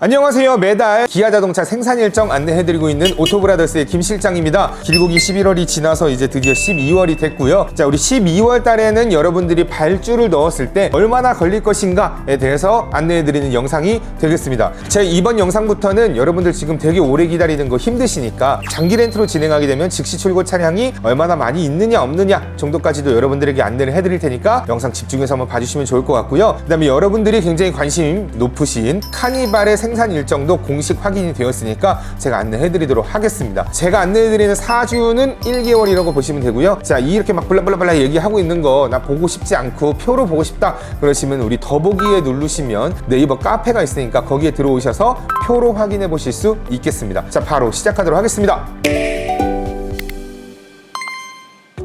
안녕하세요. 매달 기아 자동차 생산 일정 안내해드리고 있는 오토브라더스의 김 실장입니다. 길고기 11월이 지나서 이제 드디어 12월이 됐고요. 자, 우리 12월 달에는 여러분들이 발주를 넣었을 때 얼마나 걸릴 것인가에 대해서 안내해드리는 영상이 되겠습니다. 제 이번 영상부터는 여러분들 지금 되게 오래 기다리는 거 힘드시니까 장기 렌트로 진행하게 되면 즉시 출고 차량이 얼마나 많이 있느냐 없느냐 정도까지도 여러분들에게 안내를 해드릴 테니까 영상 집중해서 한번 봐주시면 좋을 것 같고요. 그 다음에 여러분들이 굉장히 관심 높으신 카니발의 생산 일정도 공식 확인이 되었으니까 제가 안내해드리도록 하겠습니다. 제가 안내해드리는 사주는 1개월이라고 보시면 되고요. 자, 이렇게 막 블라블라블라 얘기하고 있는 거 나 보고 싶지 않고 표로 보고 싶다 그러시면 우리 더보기에 누르시면 네이버 카페가 있으니까 거기에 들어오셔서 표로 확인해 보실 수 있겠습니다. 자, 바로 시작하도록 하겠습니다.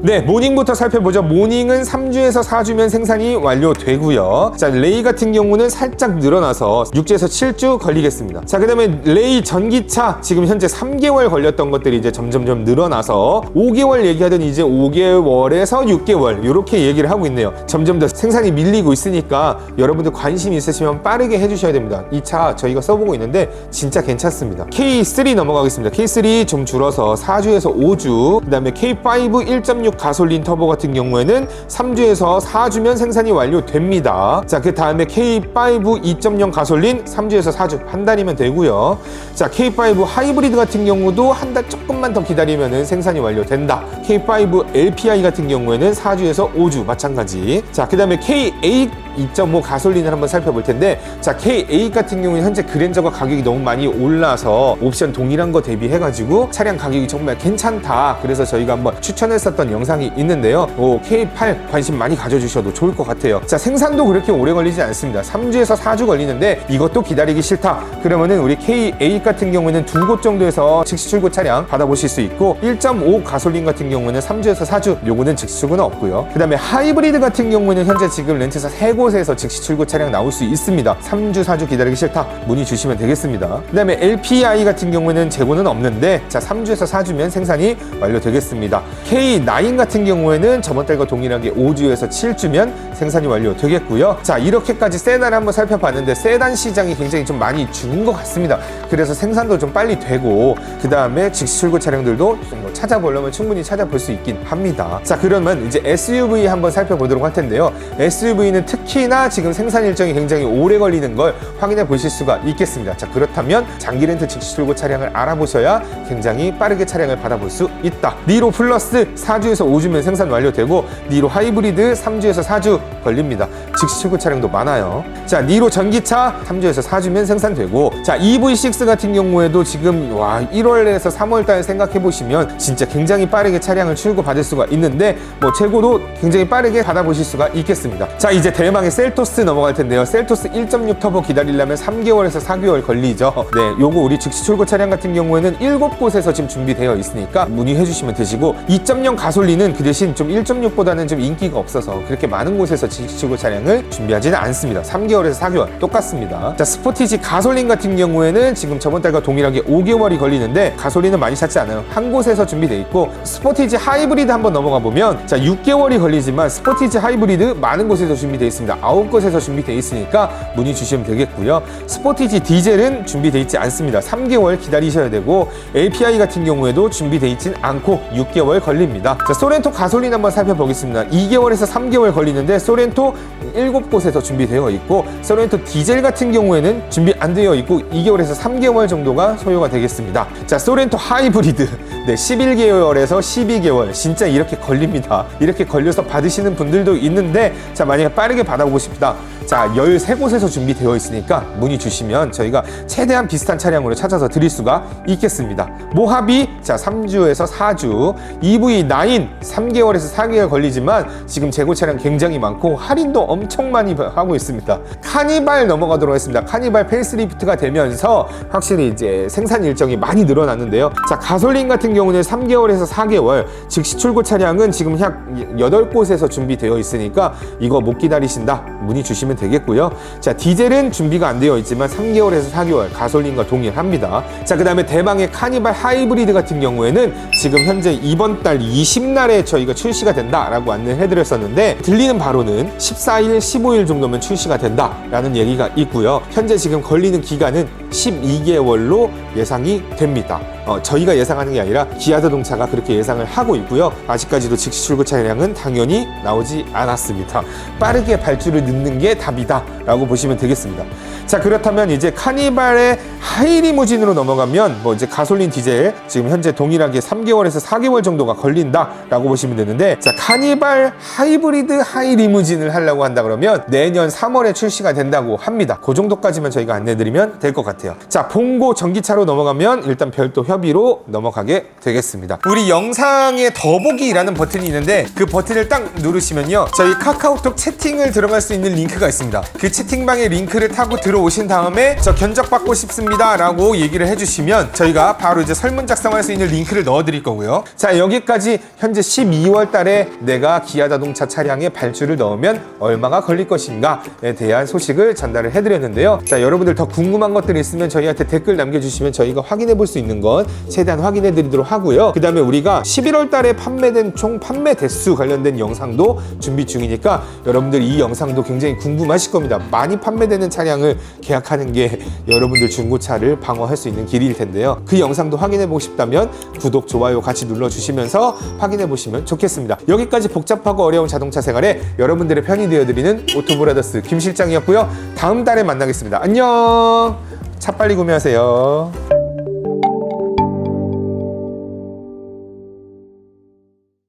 네, 모닝부터 살펴보죠. 모닝은 3주에서 4주면 생산이 완료되고요. 자, 레이 같은 경우는 살짝 늘어나서 6주에서 7주 걸리겠습니다. 자, 그 다음에 레이 전기차 지금 현재 3개월 걸렸던 것들이 이제 점점점 늘어나서 5개월 얘기하던 이제 5개월에서 6개월 이렇게 얘기를 하고 있네요. 점점 더 생산이 밀리고 있으니까 여러분들 관심 있으시면 빠르게 해주셔야 됩니다. 이 차 저희가 써보고 있는데 진짜 괜찮습니다. K3 넘어가겠습니다. K3 좀 줄어서 4주에서 5주, 그 다음에 K5 1.6 가솔린 터보 같은 경우에는 3주에서 4주면 생산이 완료됩니다. 자, 그 다음에 K5 2.0 가솔린 3주에서 4주, 한 달이면 되고요. 자, K5 하이브리드 같은 경우도 한 달 조금만 더 기다리면 생산이 완료된다. K5 LPI 같은 경우에는 4주에서 5주 마찬가지. 자, 그 다음에 K8 2.5 가솔린을 한번 살펴볼 텐데 자 K8 같은 경우는 현재 그랜저가 가격이 너무 많이 올라서 옵션 동일한 거 대비해가지고 차량 가격이 정말 괜찮다. 그래서 저희가 한번 추천했었던 영상이 있는데요. 오, K8 관심 많이 가져주셔도 좋을 것 같아요. 자 생산도 그렇게 오래 걸리지 않습니다. 3주에서 4주 걸리는데 이것도 기다리기 싫다. 그러면은 우리 K8 같은 경우에는 두 곳 정도에서 즉시 출고 차량 받아보실 수 있고 1.5 가솔린 같은 경우는 3주에서 4주 요거는 즉시 출고는 없고요. 그 다음에 하이브리드 같은 경우는 현재 지금 렌트사 세곳 에서 즉시 출고 차량 나올 수 있습니다. 3주, 4주 기다리기 싫다. 문의 주시면 되겠습니다. 그 다음에 LPI 같은 경우에는 재고는 없는데 자 3주에서 4주면 생산이 완료되겠습니다. K9 같은 경우에는 저번 달과 동일하게 5주에서 7주면 생산이 완료되겠고요. 자 이렇게까지 세단을 한번 살펴봤는데 세단 시장이 굉장히 좀 많이 죽은 것 같습니다. 그래서 생산도 좀 빨리 되고 그 다음에 즉시 출고 차량들도 좀뭐 찾아보려면 충분히 찾아볼 수 있긴 합니다. 자 그러면 이제 SUV 한번 살펴보도록 할 텐데요. SUV는 특히 나 지금 생산 일정이 굉장히 오래 걸리는 걸 확인해 보실 수가 있겠습니다. 자 그렇다면 장기 렌트 즉시 출고 차량을 알아보셔야 굉장히 빠르게 차량을 받아볼 수 있다. 니로 플러스 4주에서 5주면 생산 완료되고 니로 하이브리드 3주에서 4주 걸립니다. 즉시 출고 차량도 많아요. 자 니로 전기차 3주에서 4주면 생산되고 자 EV6 같은 경우에도 지금 와 1월에서 3월 달 생각해 보시면 진짜 굉장히 빠르게 차량을 출고 받을 수가 있는데 뭐 재고도 굉장히 빠르게 받아보실 수가 있겠습니다. 자 이제 대망 의 셀토스 넘어갈 텐데요. 셀토스 1.6 터보 기다리려면 3개월에서 4개월 걸리죠. 네, 요거 우리 즉시 출고 차량 같은 경우에는 7곳에서 지금 준비되어 있으니까 문의해 주시면 되시고 2.0 가솔린은 그 대신 좀 1.6보다는 좀 인기가 없어서 그렇게 많은 곳에서 즉시 출고 차량을 준비하지는 않습니다. 3개월에서 4개월 똑같습니다. 자, 스포티지 가솔린 같은 경우에는 지금 저번 달과 동일하게 5개월이 걸리는데 가솔린은 많이 찾지 않아요. 한 곳에서 준비되어 있고 스포티지 하이브리드 한번 넘어가 보면 자, 6개월이 걸리지만 스포티지 하이브리드 많은 곳에서 준비되어 있습니다. 9곳에서 준비되어 있으니까 문의 주시면 되겠고요. 스포티지 디젤은 준비되어 있지 않습니다. 3개월 기다리셔야 되고 LPI 같은 경우에도 준비되어 있진 않고 6개월 걸립니다. 자, 소렌토 가솔린 한번 살펴보겠습니다. 2개월에서 3개월 걸리는데 소렌토 7곳에서 준비되어 있고 소렌토 디젤 같은 경우에는 준비 안 되어 있고 2개월에서 3개월 정도가 소요가 되겠습니다. 자, 소렌토 하이브리드 네, 11개월에서 12개월 진짜 이렇게 걸립니다. 이렇게 걸려서 받으시는 분들도 있는데 자, 만약에 빠르게 받아 싶다. 자, 13곳에서 준비되어 있으니까 문의 주시면 저희가 최대한 비슷한 차량으로 찾아서 드릴 수가 있겠습니다. 모하비, 자, 3주에서 4주, EV9, 3개월에서 4개월 걸리지만 지금 재고 차량 굉장히 많고 할인도 엄청 많이 하고 있습니다. 카니발 넘어가도록 하겠습니다. 카니발 페이스리프트가 되면서 확실히 이제 생산 일정이 많이 늘어났는데요. 자, 가솔린 같은 경우는 3개월에서 4개월, 즉시 출고 차량은 지금 약 8곳에서 준비되어 있으니까 이거 못 기다리신다. 문의 주시면 되겠고요. 자, 디젤은 준비가 안 되어 있지만 3개월에서 4개월 가솔린과 동일합니다. 자, 그 다음에 대망의 카니발 하이브리드 같은 경우에는 지금 현재 이번 달 20날에 저희가 출시가 된다라고 안내해 드렸었는데 들리는 바로는 14일, 15일 정도면 출시가 된다라는 얘기가 있고요. 현재 지금 걸리는 기간은 12개월로 예상이 됩니다. 어, 저희가 예상하는 게 아니라 기아자동차가 그렇게 예상을 하고 있고요. 아직까지도 즉시 출고 차량은 당연히 나오지 않았습니다. 빠르게 발주를 넣는 게 답이다라고 보시면 되겠습니다. 자 그렇다면 이제 카니발의 하이리무진으로 넘어가면 뭐 이제 가솔린 디젤 지금 현재 동일하게 3개월에서 4개월 정도가 걸린다라고 보시면 되는데 자 카니발 하이브리드 하이리무진을 하려고 한다 그러면 내년 3월에 출시가 된다고 합니다. 그 정도까지만 저희가 안내드리면 될 것 같아요. 자 봉고 전기차로 넘어가면 일단 별도 협의로 넘어가게 되겠습니다. 우리 영상에 더보기라는 버튼이 있는데 그 버튼을 딱 누르시면요 저희 카카오톡 채팅을 들어갈 수 있는 링크가 있습니다. 그 채팅방의 링크를 타고 들어오신 다음에 저 견적 받고 싶습니다 라고 얘기를 해주시면 저희가 바로 이제 설문 작성할 수 있는 링크를 넣어 드릴 거고요. 자 여기까지 현재 12월 달에 내가 기아 자동차 차량에 발주를 넣으면 얼마가 걸릴 것인가에 대한 소식을 전달을 해드렸는데요. 자 여러분들 더 궁금한 것들이 있으면 저희한테 댓글 남겨주시면 저희가 확인해 볼 수 있는 건 최대한 확인해 드리도록 하고요. 그 다음에 우리가 11월 달에 판매된 총 판매 대수 관련된 영상도 준비 중이니까 여러분들 이 영상도 굉장히 궁금하실 겁니다. 많이 판매되는 차량을 계약하는 게 여러분들 중고차를 방어할 수 있는 길일 텐데요. 그 영상도 확인해 보고 싶다면 구독, 좋아요 같이 눌러주시면서 확인해 보시면 좋겠습니다. 여기까지 복잡하고 어려운 자동차 생활에 여러분들의 편이 되어드리는 오토브라더스 김 실장이었고요. 다음 달에 만나겠습니다. 안녕! 차 빨리 구매하세요.